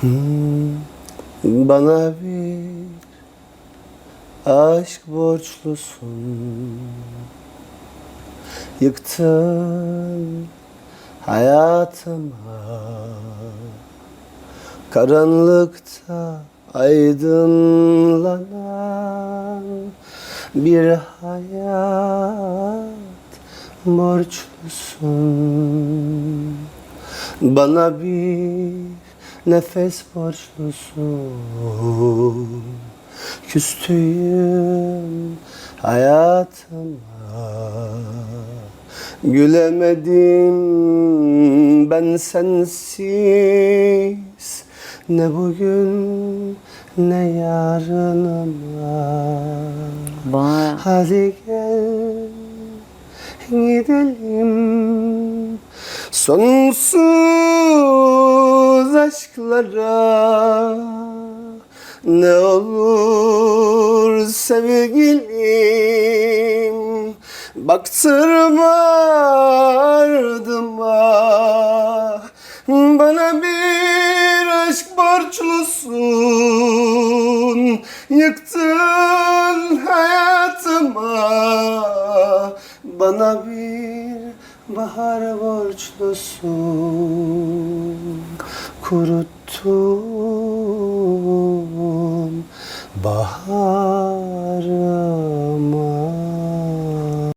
Hmm, Bana bir aşk borçlusun. Yıktın hayatıma. Karanlıkta aydınlanan bir hayat borçlusun. Bana bir nefes borçlusun. Küstüğüm hayatıma. Gülemedim ben sensiz. Ne bugün ne yarınıma. Vay. Hadi gel gidelim. Sonsuz aşklara Ne olur sevgilim Baktırma ardıma. Bana bir aşk borçlusun Yıktın hayatıma. Bana bir bahar borçlusun Kuruttun. Baharımı